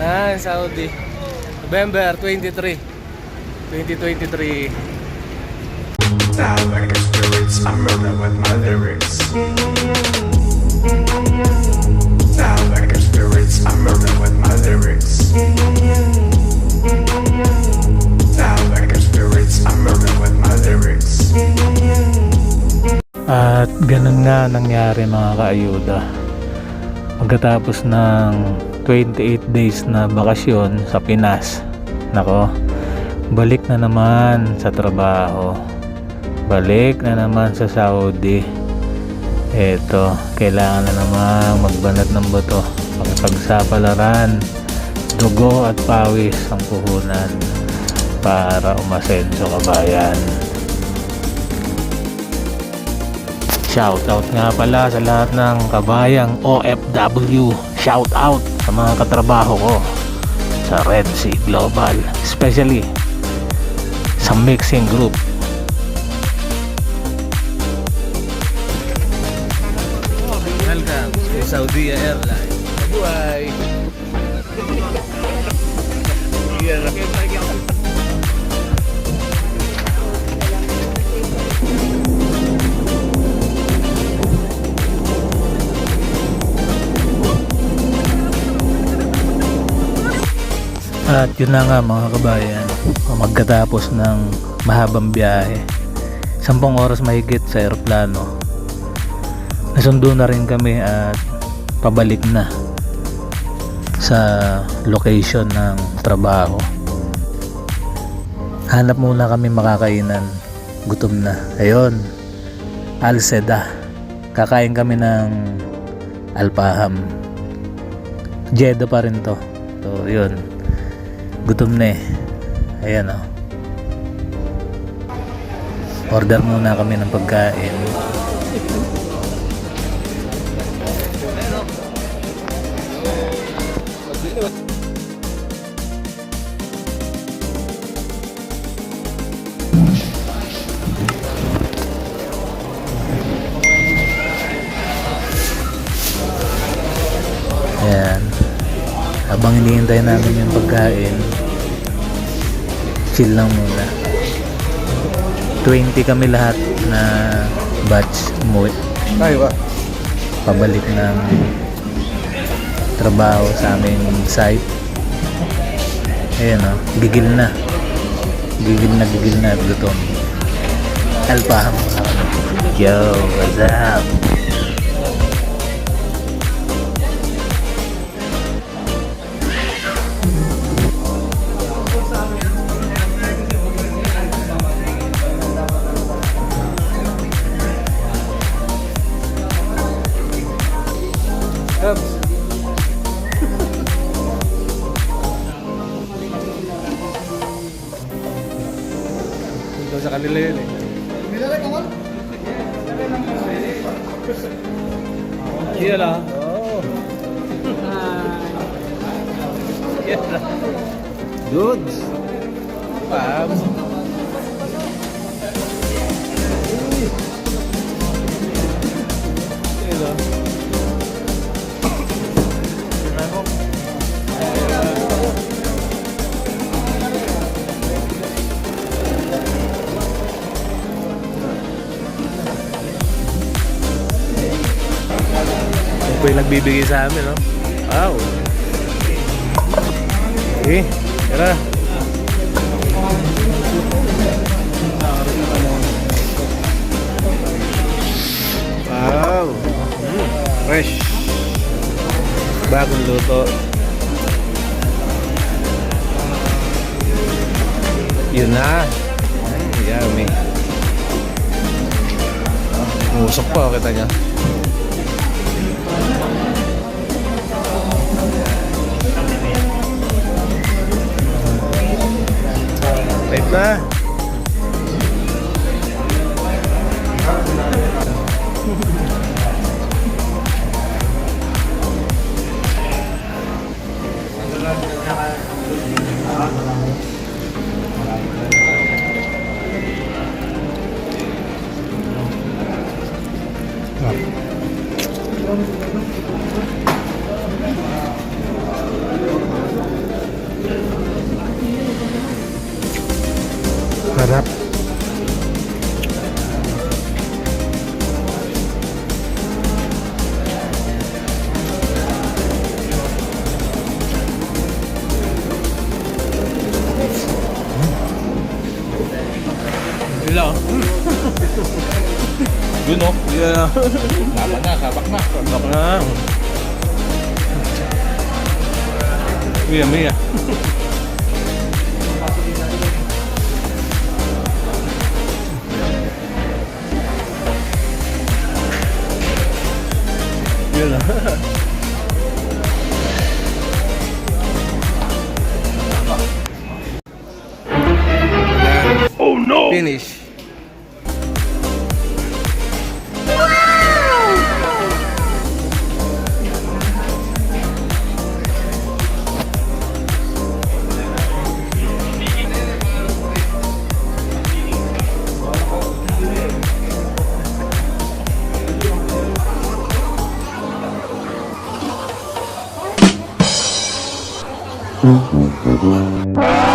Na, Saudi. November 23. 2023. Sound like spirits, I'm rolling with my lyrics. Sound like spirits, I'm rolling with my lyrics. Sound like spirits, I'm rolling with my lyrics. At ganun nga nangyari mga kaayuda. Pagkatapos ng 28 days na bakasyon sa Pinas, nako, balik na naman sa trabaho. Balik na naman sa Saudi. Eto, kailangan na naman magbanat ng buto. Pagsapalaran, dugo at pawis ang puhunan para umasenso kabayan. Shoutout nga pala sa lahat ng kabayang OFW. Shoutout sa mga katrabaho ko sa Red Sea Global. Especially sa mixing group. Welcome to Saudi Airlines. Mabuhay! At yun na nga mga kabayan, magkatapos ng mahabang biyahe, sampung oras mahigit sa eroplano, nasundo na rin kami at pabalik na sa location ng trabaho. Hanap muna kami makakainan. Gutom na. Ayun. Alseda. Kakain kami ng alpaham. Jeddah pa rin to. So, yun. Gutom na eh. Ayan oh. Order muna kami ng pagkain. Habang hinihintay namin yung pagkain, chill lang muna. 20 kami lahat na batch umuwi. Ay, ba? Pabalik ng trabaho sa aming site. Ayan o, gigil na. Gigil na, gigil na at gutom. Alpaham. Yo, what's up? Cubs. Ito sa kanila yun eh. Iya lah. Oh. Iya lah. Goods. Paham. Po yung nagbibigay sa amin, no? Wow! Eh, tara. Wow! Mm, fresh. Bagong luto. Yun na. Mm, yummy. Musok pa, oh, kita niya. Wait there. นะครับ Hello. you know? Yeah. Lama na, sabak na. Sabak na. Mia, à finish.